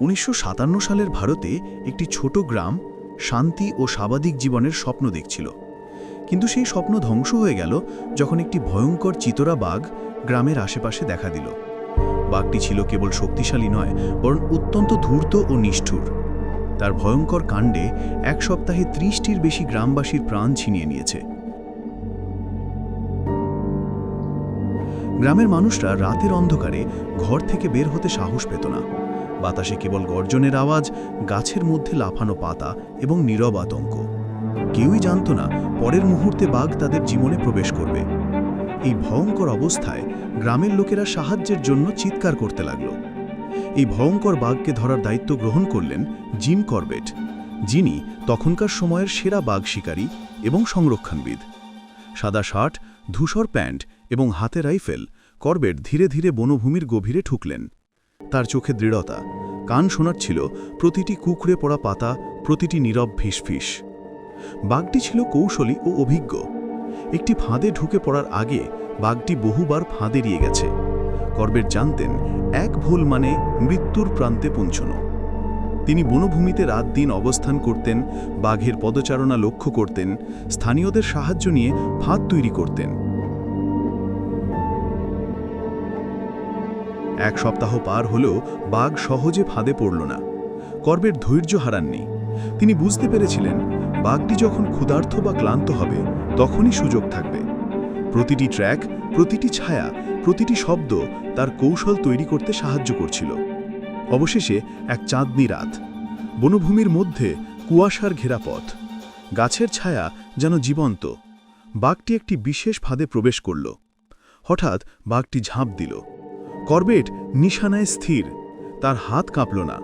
উনিশশো সাতান্ন সালের ভারতে একটি ছোট গ্রাম শান্তি ও স্বাভাবিক জীবনের স্বপ্ন দেখছিল। কিন্তু সেই স্বপ্ন ধ্বংস হয়ে গেল যখন একটি ভয়ঙ্কর চিতরা বাঘ গ্রামের আশেপাশে দেখা দিল। বাঘটি ছিল কেবল শক্তিশালী নয়, বরং অত্যন্ত ধূর্ত ও নিষ্ঠুর। তার ভয়ঙ্কর কাণ্ডে এক সপ্তাহে ত্রিশটির বেশি গ্রামবাসীর প্রাণ ছিনিয়ে নিয়েছে। গ্রামের মানুষরা রাতের অন্ধকারে ঘর থেকে বের হতে সাহস পেত না। বাতাসে কেবল গর্জনের আওয়াজ, গাছের মধ্যে লাফানো পাতা এবং নীরব আতঙ্ক। কেউই জানত না, পরের মুহূর্তে বাঘ তাদের জীবনে প্রবেশ করবে। এই ভয়ঙ্কর অবস্থায় গ্রামের লোকেরা সাহায্যের জন্য চিৎকার করতে লাগল। এই ভয়ঙ্কর বাঘকে ধরার দায়িত্ব গ্রহণ করলেন জিম করবেট। যিনি তখনকার সময়ের সেরা বাঘ শিকারী এবং সংরক্ষণবিদ। সাদা শার্ট, ধূসর প্যান্ট এবং হাতে রাইফেল, করবেট ধীরে ধীরে বনভূমির গভীরে ঠুকলেন। তার চোখে দৃঢ়তা। কান শোনাচ্ছিল প্রতিটি কুকড়ে পড়া পাতা, প্রতিটি নীরব ফিসফিস। বাঘটি ছিল কৌশলী ও অভিজ্ঞ। একটি ফাঁদে ঢুকে পড়ার আগে বাঘটি বহুবার ফাঁদে এড়িয়ে গেছে। করবেট জানতেন, এক ভুল মানে মৃত্যুর প্রান্তে পৌঁছনো। তিনি বনভূমিতে রাত দিন অবস্থান করতেন, বাঘের পদচারণা লক্ষ্য করতেন, স্থানীয়দের সাহায্য নিয়ে ফাঁদ তৈরি করতেন। এক সপ্তাহ পার হলেও বাঘ সহজে ফাঁদে পড়ল না। করবেট ধৈর্য হারাননি। তিনি বুঝতে পেরেছিলেন, বাঘটি যখন ক্ষুধার্থ বা ক্লান্ত হবে, তখনই সুযোগ থাকবে। প্রতিটি ট্র্যাক, প্রতিটি ছায়া, প্রতিটি শব্দ তার কৌশল তৈরি করতে সাহায্য করছিল। অবশেষে এক চাঁদনি রাত, বনভূমির মধ্যে কুয়াশার ঘেরা পথ, গাছের ছায়া যেন জীবন্ত, বাঘটি একটি বিশেষ ফাঁদে প্রবেশ করল। হঠাৎ বাঘটি ঝাঁপ দিল। করবেট নিশানায় স্থির, তার হাত কাঁপল না।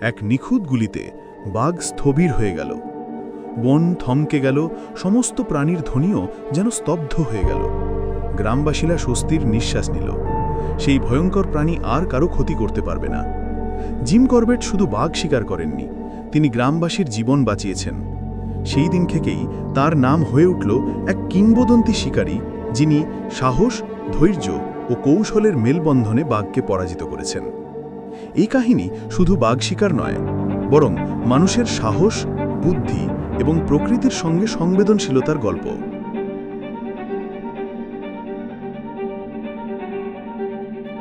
এক নিখুঁত গুলিতে বাঘ স্থবির হয়ে গেল। বন থমকে গেল, সমস্ত প্রাণীর ধ্বনিও যেন স্তব্ধ হয়ে গেল। গ্রামবাসীরা স্বস্তির নিঃশ্বাস নিল। সেই ভয়ঙ্কর প্রাণী আর কারও ক্ষতি করতে পারবে না। জিম করবেট শুধু বাঘ শিকার করেননি, তিনি গ্রামবাসীর জীবন বাঁচিয়েছেন। সেই দিন থেকেই তার নাম হয়ে উঠল এক কিংবদন্তি শিকারী, যিনি সাহস, ধৈর্য ও কৌশলের মেলবন্ধনে বাঘকে পরাজিত করেছেন। এই কাহিনী শুধু বাঘ শিকার নয়, বরং মানুষের সাহস, বুদ্ধি এবং প্রকৃতির সঙ্গে সংবেদনশীলতার গল্প।